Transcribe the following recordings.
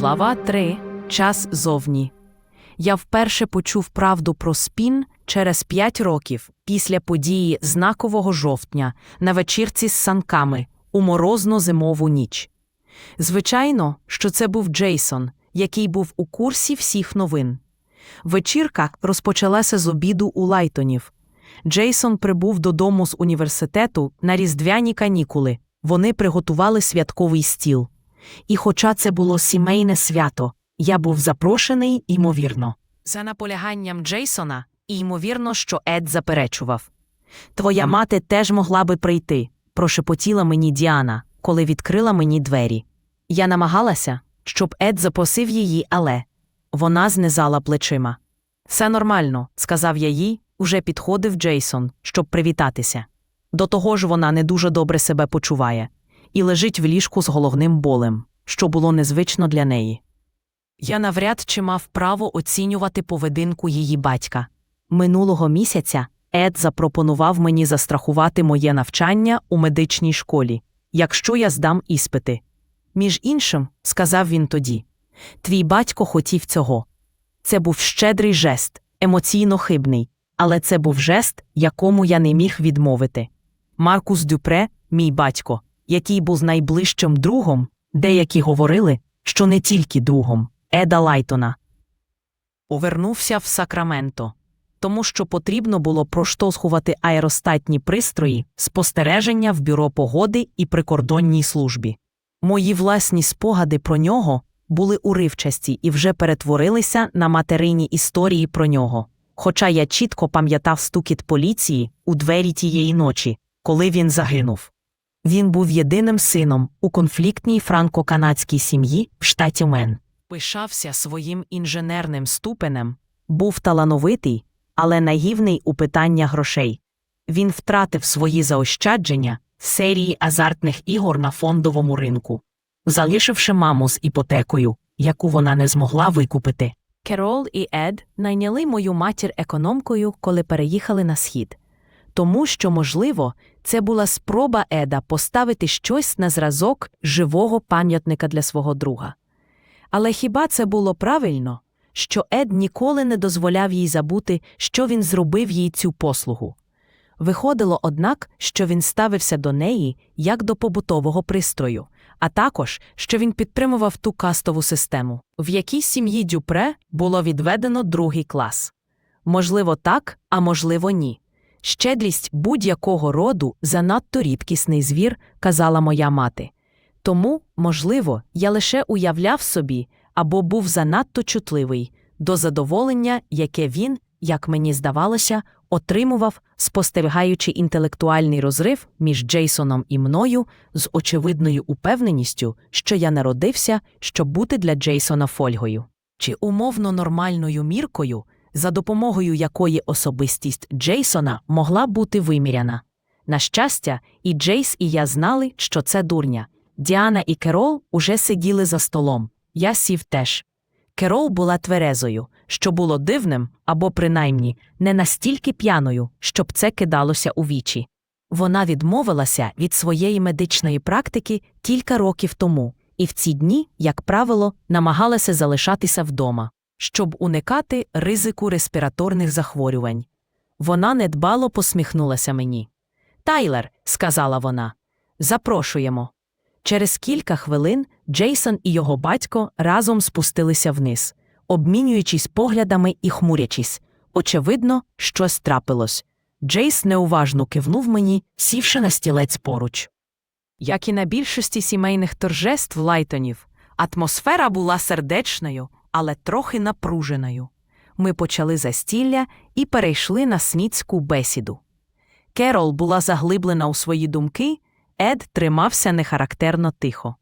Глава 3. Час зовні. Я вперше почув правду про спін через п'ять років після події знакового жовтня на вечірці з санками у морозну зимову ніч. Звичайно, що це був Джейсон, який був у курсі всіх новин. Вечірка розпочалася з обіду у Лайтонів. Джейсон прибув додому з університету на різдвяні канікули. Вони приготували святковий стіл. І хоча це було сімейне свято, я був запрошений, ймовірно. За наполяганням Джейсона, і ймовірно, що Ед заперечував. Твоя мати теж могла би прийти, прошепотіла мені Діана, коли відкрила мені двері. Я намагалася, щоб Ед запросив її, але вона знизала плечима. Все нормально, сказав я їй, уже підходив Джейсон, щоб привітатися. До того ж, вона не дуже добре себе почуває і лежить в ліжку з головним болем, що було незвично для неї. Я навряд чи мав право оцінювати поведінку її батька. Минулого місяця Ед запропонував мені застрахувати моє навчання у медичній школі, якщо я здам іспити. Між іншим, сказав він тоді, твій батько хотів цього. Це був щедрий жест, емоційно хибний, але це був жест, якому я не міг відмовити. Маркус Дюпре, мій батько, який був найближчим другом, деякі говорили, що не тільки другом, Еда Лайтона. Повернувся в Сакраменто, тому що потрібно було проштовхувати аеростатні пристрої, спостереження в бюро погоди і прикордонній службі. Мої власні спогади про нього були уривчасті і вже перетворилися на материні історії про нього. Хоча я чітко пам'ятав стукіт поліції у двері тієї ночі, коли він загинув. Він був єдиним сином у конфліктній франко-канадській сім'ї в штаті Мен. Пишався своїм інженерним ступенем, був талановитий, але наївний у питання грошей. Він втратив свої заощадження в серії азартних ігор на фондовому ринку, залишивши маму з іпотекою, яку вона не змогла викупити. Керол і Ед найняли мою матір економкою, коли переїхали на схід. Тому що, можливо, це була спроба Еда поставити щось на зразок живого пам'ятника для свого друга. Але хіба це було правильно, що Ед ніколи не дозволяв їй забути, що він зробив їй цю послугу? Виходило, однак, що він ставився до неї як до побутового пристрою, а також, що він підтримував ту кастову систему, в якій сім'ї Дюпре було відведено другий клас. Можливо, так, а можливо, ні. Щедрість будь-якого роду занадто рідкісний звір, казала моя мати. Тому, можливо, я лише уявляв собі або був занадто чутливий до задоволення, яке він, як мені здавалося, отримував, спостерігаючи інтелектуальний розрив між Джейсоном і мною з очевидною упевненістю, що я народився, щоб бути для Джейсона фольгою. Чи умовно нормальною міркою, за допомогою якої особистість Джейсона могла бути виміряна. На щастя, і Джейс, і я знали, що це дурня. Діана і Керол уже сиділи за столом. Я сів теж. Керол була тверезою, що було дивним або, принаймні, не настільки п'яною, щоб це кидалося у вічі. Вона відмовилася від своєї медичної практики кілька років тому, і в ці дні, як правило, намагалася залишатися вдома, щоб уникати ризику респіраторних захворювань. Вона недбало посміхнулася мені. Тайлер, сказала вона, запрошуємо. Через кілька хвилин Джейсон і його батько разом спустилися вниз, обмінюючись поглядами і хмурячись. Очевидно, щось трапилось. Джейс неуважно кивнув мені, сівши на стілець поруч. Як і на більшості сімейних торжеств Лайтонів, атмосфера була сердечною, але трохи напруженою. Ми почали застілля і перейшли на смітську бесіду. Керол була заглиблена у свої думки, Ед тримався нехарактерно тихо.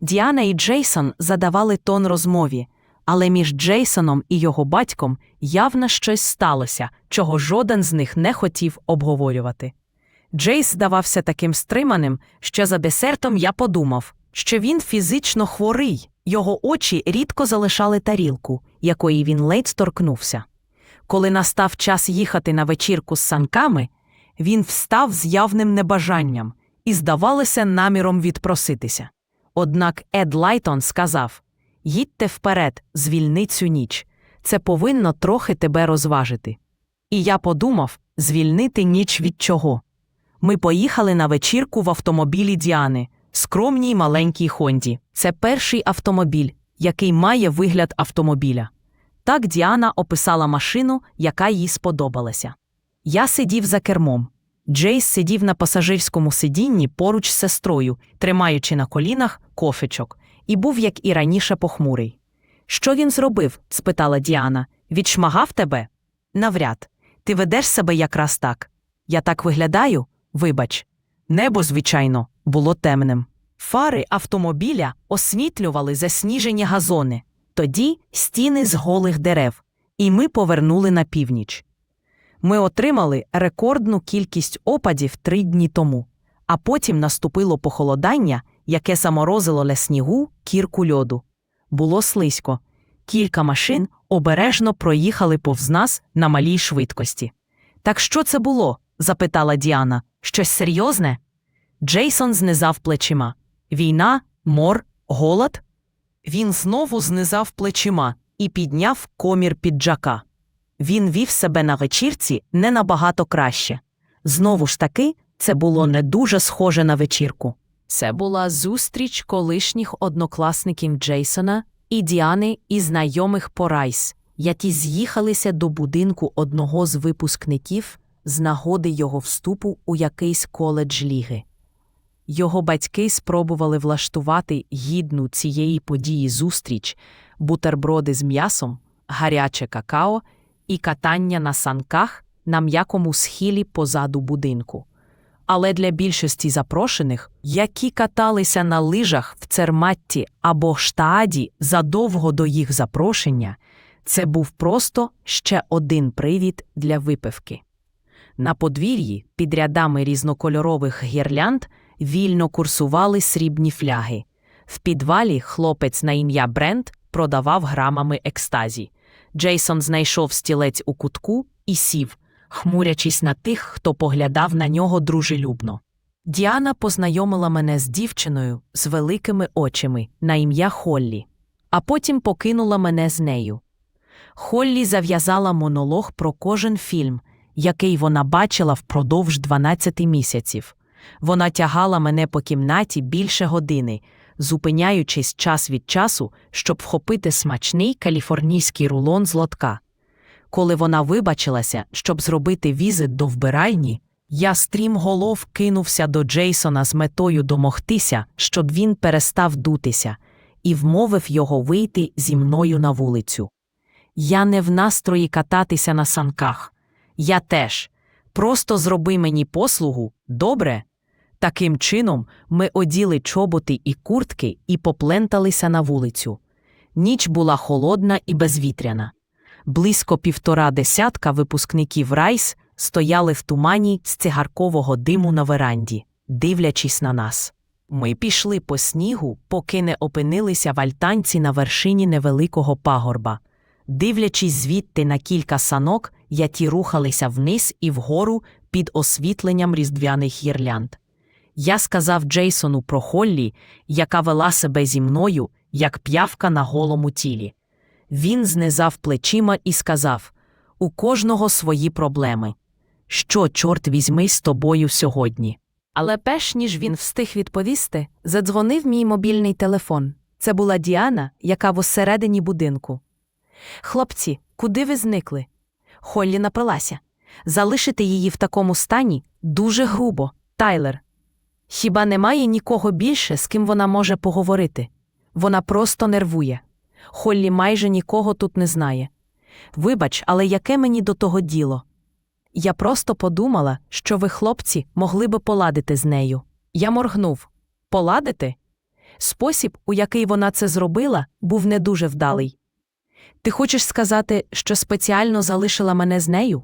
Діана і Джейсон задавали тон розмові, але між Джейсоном і його батьком явно щось сталося, чого жоден з них не хотів обговорювати. Джейс здавався таким стриманим, що за десертом я подумав, що він фізично хворий, його очі рідко залишали тарілку, якої він ледь торкнувся. Коли настав час їхати на вечірку з санками, він встав з явним небажанням і здавалися наміром відпроситися. Однак Ед Лайтон сказав їдьте вперед, звільни цю ніч. Це повинно трохи тебе розважити. І я подумав звільнити ніч від чого. Ми поїхали на вечірку в автомобілі Діани, скромній маленькій Хонді. Це перший автомобіль, який має вигляд автомобіля. Так Діана описала машину, яка їй сподобалася. Я сидів за кермом. Джейс сидів на пасажирському сидінні поруч з сестрою, тримаючи на колінах кофечок, і був, як і раніше, похмурий. Що він зробив? спитала Діана. Відшмагав тебе? Навряд. Ти ведеш себе якраз так. Я так виглядаю? Вибач. Небо, звичайно, було темним. Фари автомобіля освітлювали засніжені газони, тоді стіни з голих дерев, і ми повернули на північ. Ми отримали рекордну кількість опадів три дні тому, а потім наступило похолодання, яке заморозило для снігу кірку льоду. Було слизько. Кілька машин обережно проїхали повз нас на малій швидкості. Так що це було? запитала Діана. Щось серйозне? Джейсон знизав плечима. Війна, мор, голод? Він знову знизав плечима і підняв комір піджака. Він вів себе на вечірці не набагато краще. Знову ж таки, це було не дуже схоже на вечірку. Це була зустріч колишніх однокласників Джейсона і Діани і знайомих по Райс, які з'їхалися до будинку одного з випускників з нагоди його вступу у якийсь коледж ліги. Його батьки спробували влаштувати гідну цієї події зустріч, бутерброди з м'ясом, гаряче какао і катання на санках на м'якому схилі позаду будинку. Але для більшості запрошених, які каталися на лижах в Церматті або Штааді задовго до їх запрошення, це був просто ще один привід для випивки. На подвір'ї під рядами різнокольорових гірлянд вільно курсували срібні фляги. В підвалі хлопець на ім'я Брент продавав грамами екстазі. Джейсон знайшов стілець у кутку і сів, хмурячись на тих, хто поглядав на нього дружелюбно. Діана познайомила мене з дівчиною з великими очами на ім'я Холлі, а потім покинула мене з нею. Холлі зав'язала монолог про кожен фільм, який вона бачила впродовж 12 місяців. Вона тягала мене по кімнаті більше години, зупиняючись час від часу, щоб вхопити смачний каліфорнійський рулон з лотка. Коли вона вибачилася, щоб зробити візит до вбиральні, я стрімголов кинувся до Джейсона з метою домогтися, щоб він перестав дутися, і вмовив його вийти зі мною на вулицю. Я не в настрої кататися на санках. Я теж. Просто зроби мені послугу, добре? Таким чином ми оділи чоботи і куртки і попленталися на вулицю. Ніч була холодна і безвітряна. Близько півтора десятка випускників Райс стояли в тумані з цигаркового диму на веранді, дивлячись на нас. Ми пішли по снігу, поки не опинилися в альтанці на вершині невеликого пагорба. Дивлячись звідти на кілька санок, які рухалися вниз і вгору під освітленням різдвяних гірлянд. Я сказав Джейсону про Холлі, яка вела себе зі мною, як п'явка на голому тілі. Він знизав плечима і сказав: У кожного свої проблеми. Що, чорт візьми з тобою сьогодні? Але перш ніж він встиг відповісти, задзвонив мій мобільний телефон. Це була Діана, яка в усередині будинку. Хлопці, куди ви зникли? Холлі напилася. Залишити її в такому стані дуже грубо, Тайлер. Хіба немає нікого більше, з ким вона може поговорити? Вона просто нервує. Холлі майже нікого тут не знає. Вибач, але яке мені до того діло? Я просто подумала, що ви, хлопці, могли би поладити з нею. Я моргнув. Поладити? Спосіб, у який вона це зробила, був не дуже вдалий. Ти хочеш сказати, що спеціально залишила мене з нею?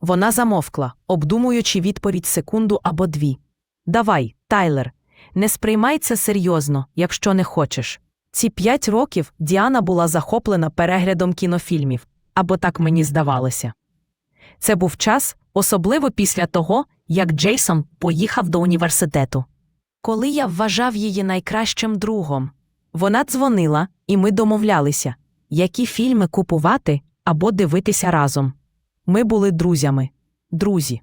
Вона замовкла, обдумуючи відповідь секунду або дві. Давай, Тайлер, не сприймай це серйозно, якщо не хочеш. Ці п'ять років Діана була захоплена переглядом кінофільмів, або так мені здавалося. Це був час, особливо після того, як Джейсон поїхав до університету. Коли я вважав її найкращим другом, вона дзвонила, і ми домовлялися, які фільми купувати або дивитися разом. Ми були друзями, друзі.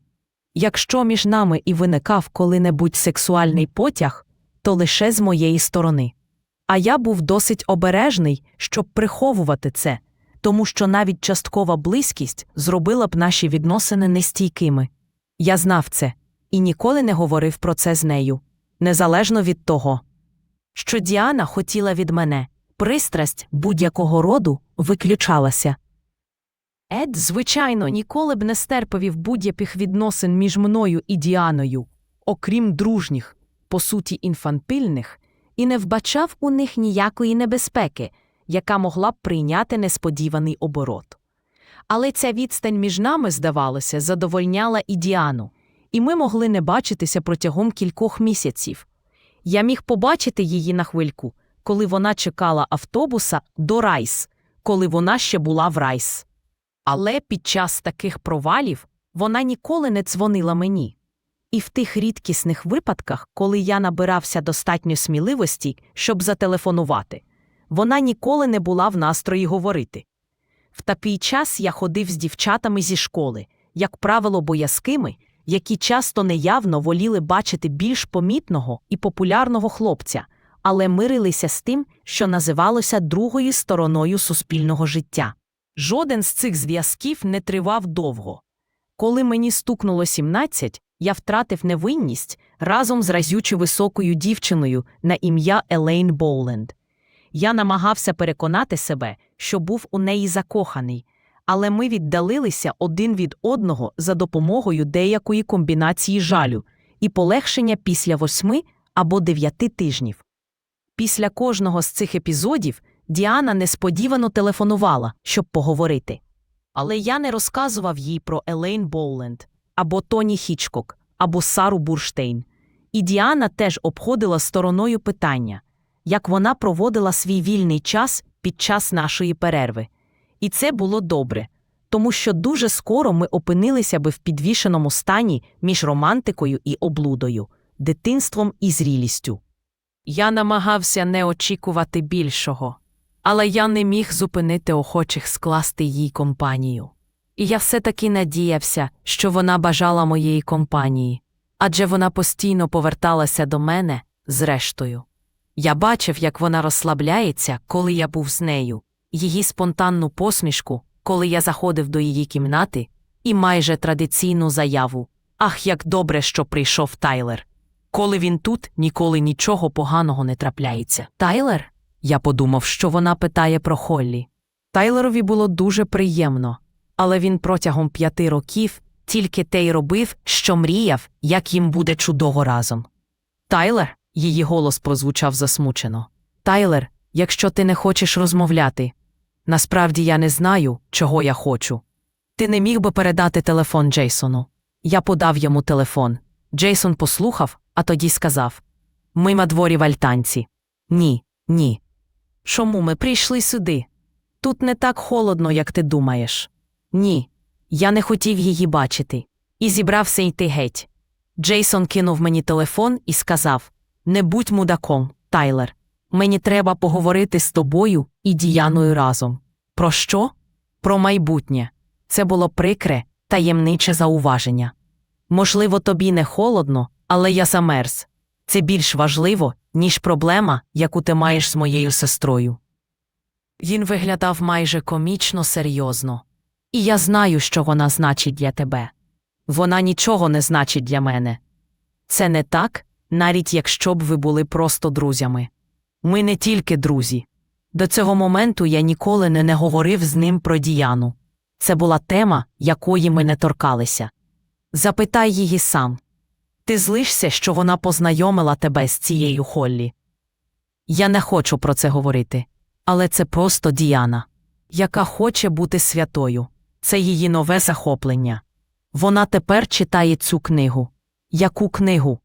Якщо між нами і виникав коли-небудь сексуальний потяг, то лише з моєї сторони. А я був досить обережний, щоб приховувати це, тому що навіть часткова близькість зробила б наші відносини нестійкими. Я знав це і ніколи не говорив про це з нею, незалежно від того, що Діана хотіла від мене, пристрасть будь-якого роду виключалася. Ед, звичайно, ніколи б не стерпивів будь-яких відносин між мною і Діаною, окрім дружніх, по суті, інфантильних, і не вбачав у них ніякої небезпеки, яка могла б прийняти несподіваний оборот. Але ця відстань між нами, здавалося, задовольняла і Діану, і ми могли не бачитися протягом кількох місяців. Я міг побачити її на хвильку, коли вона чекала автобуса до Райс, коли вона ще була в Райс. Але під час таких провалів вона ніколи не дзвонила мені. І в тих рідкісних випадках, коли я набирався достатньо сміливості, щоб зателефонувати, вона ніколи не була в настрої говорити. В такий час я ходив з дівчатами зі школи, як правило, боязкими, які часто неявно воліли бачити більш помітного і популярного хлопця, але мирилися з тим, що називалося другою стороною суспільного життя. Жоден з цих зв'язків не тривав довго. Коли мені стукнуло 17, я втратив невинність разом з разючо високою дівчиною на ім'я Елейн Боуленд. Я намагався переконати себе, що був у неї закоханий, але ми віддалилися один від одного за допомогою деякої комбінації жалю і полегшення після восьми або дев'яти тижнів. Після кожного з цих епізодів Діана несподівано телефонувала, щоб поговорити. Але я не розказував їй про Елейн Боуленд, або Тоні Хічкок, або Сару Бурштейн. І Діана теж обходила стороною питання, як вона проводила свій вільний час під час нашої перерви. І це було добре, тому що дуже скоро ми опинилися би в підвішеному стані між романтикою і облудою, дитинством і зрілістю. Я намагався не очікувати більшого, але я не міг зупинити охочих скласти їй компанію. І я все таки надіявся, що вона бажала моєї компанії, адже вона постійно поверталася до мене зрештою. Я бачив, як вона розслабляється, коли я був з нею, її спонтанну посмішку, коли я заходив до її кімнати, і майже традиційну заяву Ах, як добре, що прийшов Тайлер. Коли він тут, ніколи нічого поганого не трапляється. Тайлер? Я подумав, що вона питає про Холлі. Тайлерові було дуже приємно, але він протягом п'яти років тільки те й робив, що мріяв, як їм буде чудово разом. Тайлер, її голос прозвучав засмучено. Тайлер, якщо ти не хочеш розмовляти. Насправді я не знаю, чого я хочу. Ти не міг би передати телефон Джейсону. Я подав йому телефон. Джейсон послухав, а тоді сказав: Ми на дворі в альтанці. Ні, ні. Чому ми прийшли сюди? Тут не так холодно, як ти думаєш. Ні. Я не хотів її бачити. І зібрався йти геть. Джейсон кинув мені телефон і сказав: Не будь мудаком, Тайлер. Мені треба поговорити з тобою і Діяною разом. Про що? Про майбутнє. Це було прикре, таємниче зауваження. Можливо, тобі не холодно, але я замерз. Це більш важливо, ніж проблема, яку ти маєш з моєю сестрою. Він виглядав майже комічно серйозно. І я знаю, що вона значить для тебе. Вона нічого не значить для мене. Це не так, навіть якщо б ви були просто друзями. Ми не тільки друзі. До цього моменту я ніколи не, не говорив з ним про Діяну. Це була тема, якої ми не торкалися. Запитай її сам. Ти злишся, що вона познайомила тебе з цією Холлі. Я не хочу про це говорити, але це просто Діана, яка хоче бути святою. Це її нове захоплення. Вона тепер читає цю книгу. Яку книгу?